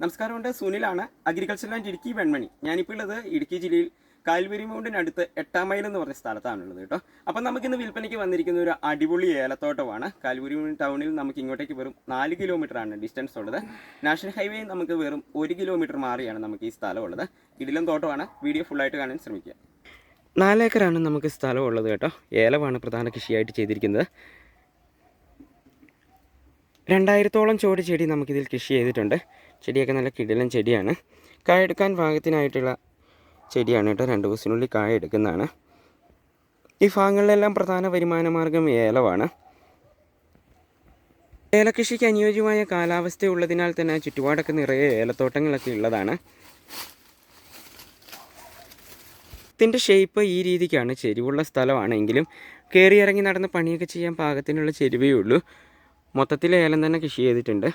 നമസ്കാരമുണ്ട്. സുനിലാണ് agriculture and Idukki Venmani. ഞാനിപ്പോൾ ഉള്ളത് ഇടുക്കി ജില്ലയിൽ കാൽവരി മൗണ്ടിനടുത്ത് എട്ടാം മൈൽ എന്ന് പറഞ്ഞ സ്ഥലത്താണുള്ളത് കേട്ടോ. അപ്പം നമുക്കിന്ന് വിൽപ്പനയ്ക്ക് വന്നിരിക്കുന്ന ഒരു അടിപൊളി ഏലത്തോട്ടമാണ്. കാൽവരി മൗണ്ട് ടൗണിൽ നമുക്ക് ഇങ്ങോട്ടേക്ക് വെറും നാല് കിലോമീറ്റർ ആണ് ഡിസ്റ്റൻസ് ഉള്ളത്. നാഷണൽ ഹൈവേ നമുക്ക് വെറും ഒരു കിലോമീറ്റർ മാറിയാണ് നമുക്ക് ഈ സ്ഥലം ഉള്ളത് ഇതിലും തോട്ടമാണ് വീഡിയോ ഫുള്ളായിട്ട് കാണാൻ ശ്രമിക്കുക. നാലേക്കറാണ് നമുക്ക് സ്ഥലം ഉള്ളത് കേട്ടോ. ഏലമാണ് പ്രധാന കൃഷിയായിട്ട് ചെയ്തിരിക്കുന്നത്. രണ്ടായിരത്തോളം ചുവട് ചെടി നമുക്കിതിൽ കൃഷി ചെയ്തിട്ടുണ്ട്. ചെടിയൊക്കെ നല്ല കിടിലൻ ചെടിയാണ്. കായ എടുക്കാൻ പാകത്തിനായിട്ടുള്ള ചെടിയാണ് കേട്ടോ. രണ്ട് ദിവസത്തിനുള്ളിൽ കായ എടുക്കുന്നതാണ്. ഈ ഭാഗങ്ങളിലെല്ലാം പ്രധാന വരുമാന മാർഗം ഏലമാണ് ഏലകൃഷിക്ക് അനുയോജ്യമായ കാലാവസ്ഥ ഉള്ളതിനാൽ തന്നെ ചുറ്റുപാടൊക്കെ നിറയെ ഏലത്തോട്ടങ്ങളൊക്കെ ഉള്ളതാണ്. ഇതിന്റെ ഷേപ്പ് ഈ രീതിക്കാണ്. ചെരിവുള്ള സ്ഥലമാണെങ്കിലും കയറി ഇറങ്ങി നടന്ന് പണിയൊക്കെ ചെയ്യാൻ പാകത്തിനുള്ള ചെരുവേ ഉള്ളൂ. മൊത്തത്തിൽ ഏലം തന്നെ കൃഷി ചെയ്തിട്ടുണ്ട്.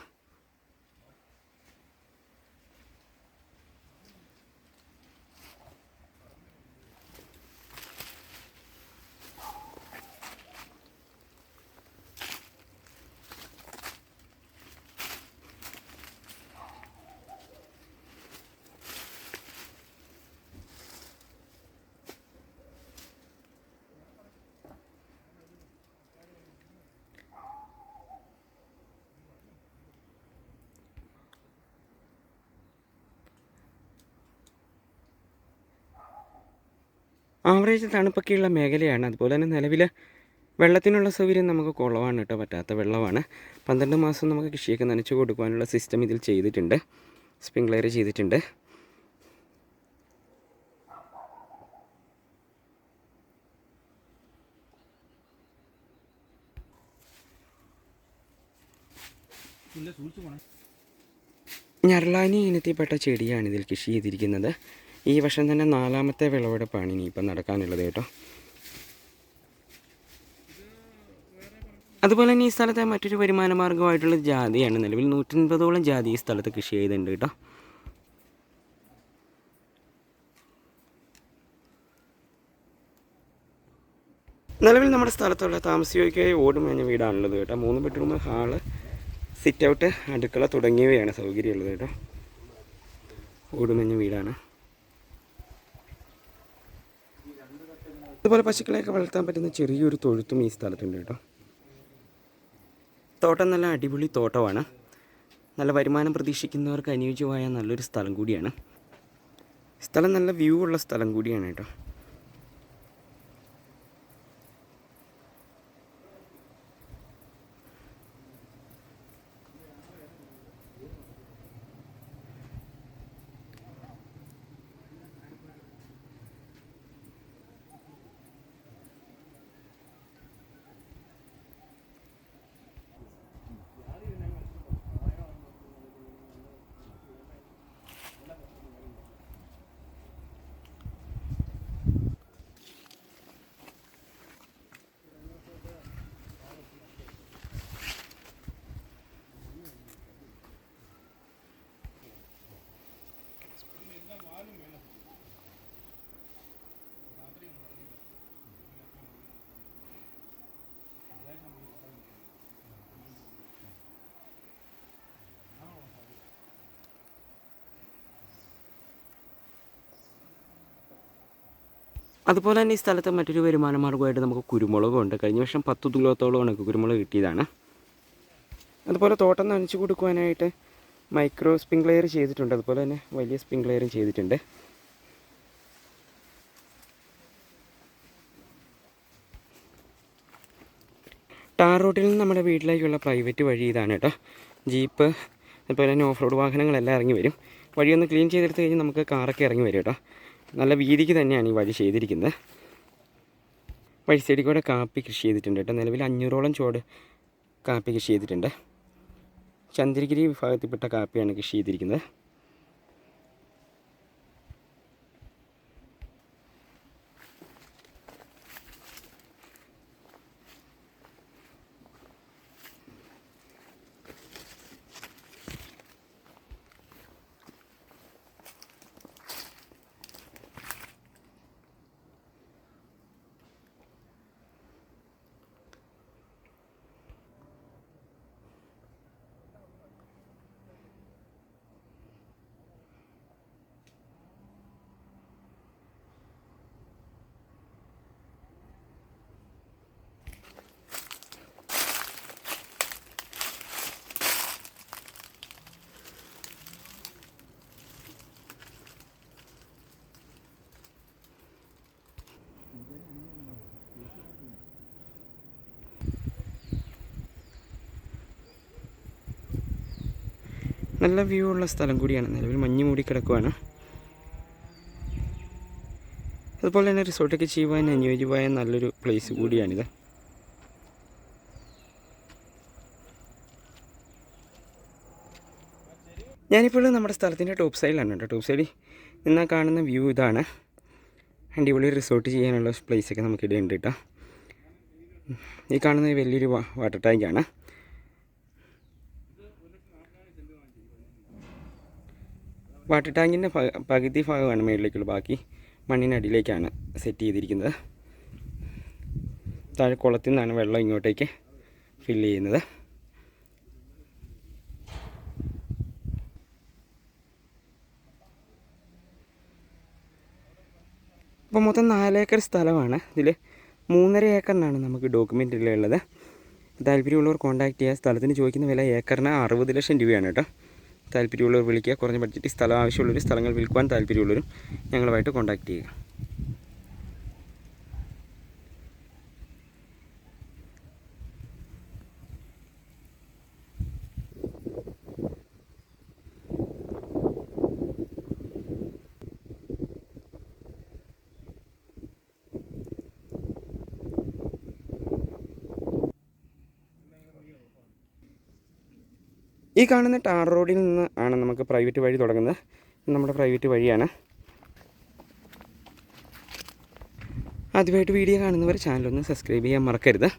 ആവറേജ് തണുപ്പൊക്കെയുള്ള മേഖലയാണ്. അതുപോലെ തന്നെ നിലവിൽ വെള്ളത്തിനുള്ള സൗകര്യം നമുക്ക് കുറവാണ് കേട്ടോ. പറ്റാത്ത വെള്ളമാണ്. പന്ത്രണ്ട് മാസം നമുക്ക് കൃഷിയൊക്കെ നനച്ചു കൊടുക്കുവാനുള്ള സിസ്റ്റം ഇതിൽ ചെയ്തിട്ടുണ്ട്. സ്പ്രിംഗ്ലെയർ ചെയ്തിട്ടുണ്ട്. ഞരളാനി ഇനത്തിൽപ്പെട്ട ചെടിയാണ് ഇതിൽ കൃഷി ചെയ്തിരിക്കുന്നത്. ഈ വർഷം തന്നെ നാലാമത്തെ വിളവെടുപ്പാണ് ഇനിയിപ്പം നടക്കാനുള്ളത് കേട്ടോ. അതുപോലെ തന്നെ ഈ സ്ഥലത്തെ മറ്റൊരു വരുമാന മാർഗമായിട്ടുള്ള ജാതിയാണ്. നിലവിൽ നൂറ്റൻപതോളം ജാതി ഈ സ്ഥലത്ത് കൃഷി ചെയ്തിട്ടുണ്ട് കേട്ടോ. നിലവിൽ നമ്മുടെ സ്ഥലത്തുള്ള താമസിക്കുകയായി ഓടുമേഞ്ഞ വീടാണുള്ളത് കേട്ടോ. മൂന്ന് ബെഡ്റൂം ഹാൾ സിറ്റ് ഔട്ട് അടുക്കള തുടങ്ങിയവയാണ് സൗകര്യമുള്ളത് കേട്ടോ. ഓടുമഞ്ഞ വീടാണ്. അതുപോലെ പശുക്കളെയൊക്കെ വളർത്താൻ പറ്റുന്ന ചെറിയൊരു തൊഴുത്തും ഈ സ്ഥലത്തുണ്ട് കേട്ടോ. തോട്ടം നല്ല അടിപൊളി തോട്ടമാണ്. നല്ല വരുമാനം പ്രതീക്ഷിക്കുന്നവർക്ക് അനുയോജ്യമായ നല്ലൊരു സ്ഥലം കൂടിയാണ്. സ്ഥലം നല്ല വ്യൂ ഉള്ള സ്ഥലം കൂടിയാണ് കേട്ടോ. അതുപോലെ തന്നെ ഈ സ്ഥലത്ത് മറ്റൊരു വരുമാന മാർഗമായിട്ട് നമുക്ക് കുരുമുളകുണ്ട്. കഴിഞ്ഞ വർഷം പത്ത് തുലോത്തോളം ഉണക്ക് കുരുമുളക് കിട്ടിയതാണ്. അതുപോലെ തോട്ടം നനച്ചു കൊടുക്കുവാനായിട്ട് മൈക്രോ സ്പ്രിംഗ്ലെയർ ചെയ്തിട്ടുണ്ട്. അതുപോലെ തന്നെ വലിയ സ്പ്രിംഗ്ലെയറും ചെയ്തിട്ടുണ്ട്. ടാർ റോഡിൽ നിന്ന് നമ്മുടെ വീട്ടിലേക്കുള്ള പ്രൈവറ്റ് വഴി ഇതാണ് കേട്ടോ. ജീപ്പ് അതുപോലെ തന്നെ ഓഫ് റോഡ് വാഹനങ്ങളെല്ലാം ഇറങ്ങി വരും. വഴിയൊന്ന് ക്ലീൻ ചെയ്തെടുത്ത് കഴിഞ്ഞാൽ നമുക്ക് കാറൊക്കെ ഇറങ്ങി വരും കേട്ടോ. നല്ല വീതിക്ക് തന്നെയാണ് ഈ വഴി ചെയ്തിരിക്കുന്നത്. വഴി സൈഡിൽ കൂടെ കാപ്പി കൃഷി ചെയ്തിട്ടുണ്ട് കേട്ടോ. നിലവിൽ അഞ്ഞൂറോളം ചുവട് കാപ്പി കൃഷി ചെയ്തിട്ടുണ്ട്. ചന്ദ്രഗിരി വിഭാഗത്തിൽപ്പെട്ട കാപ്പിയാണ് കൃഷി ചെയ്തിരിക്കുന്നത്. നല്ല വ്യൂ ഉള്ള സ്ഥലം കൂടിയാണ്. നിലവിൽ മഞ്ഞ് മൂടി കിടക്കുവാണ്. അതുപോലെ തന്നെ റിസോർട്ടൊക്കെ ചെയ്യുവാൻ അനുയോജ്യമായ നല്ലൊരു പ്ലേസ് കൂടിയാണിത്. ഞാനിപ്പോൾ നമ്മുടെ സ്ഥലത്തിന്റെ ടോപ്പ് സൈഡിലാണ് കേട്ടോ. ടോപ്പ് സൈഡിൽ നിന്നാൽ കാണുന്ന വ്യൂ ഇതാണ്. അടിപൊളി റിസോർട്ട് ചെയ്യാനുള്ള പ്ലേസൊക്കെ ഒക്കെ ഉണ്ട് കേട്ടോ. ഈ കാണുന്നത് വലിയൊരു വാട്ടർ ടാങ്കാണ് വാട്ടർ ടാങ്കിന്റെ പകുതി ഭാഗമാണ് മുകളിലേക്കുള്ള ബാക്കി മണ്ണിനടിയിലേക്കാണ് സെറ്റ് ചെയ്തിരിക്കുന്നത്. താഴെ കുളത്തിൽ നിന്നാണ് വെള്ളം ഇങ്ങോട്ടേക്ക് ഫില്ല് ചെയ്യുന്നത്. അപ്പോൾ മൊത്തം നാലേക്കർ സ്ഥലമാണ്. ഇതിൽ മൂന്നര ഏക്കറിനാണ് നമുക്ക് ഡോക്യുമെന്റിലുള്ളത് താല്പര്യമുള്ളവർ കോൺടാക്ട് ചെയ്യുക സ്ഥലത്തിന് ചോദിക്കുന്ന വില ഏക്കറിന് അറുപത് ലക്ഷം രൂപയാണ് കേട്ടോ. താല്പര്യമുള്ളവർ വിളിക്കുക. കുറഞ്ഞ ബഡ്ജറ്റ് സ്ഥലം ആവശ്യമുള്ളവർ സ്ഥലങ്ങൾ വിൽക്കുവാൻ താല്പര്യമുള്ളവരും ഞങ്ങളുമായിട്ട് കോൺടാക്ട് ചെയ്യുക. ഈ കാണുന്ന ടാർ റോഡിൽ നിന്ന് ആണ് നമുക്ക് പ്രൈവറ്റ് വഴി തുടങ്ങുന്നത്. നമ്മുടെ പ്രൈവറ്റ് വഴിയാണ്. ആദ്യമായിട്ട് വീഡിയോ കാണുന്നവർ ചാനലൊന്ന് സബ്സ്ക്രൈബ് ചെയ്യാൻ മറക്കരുത്.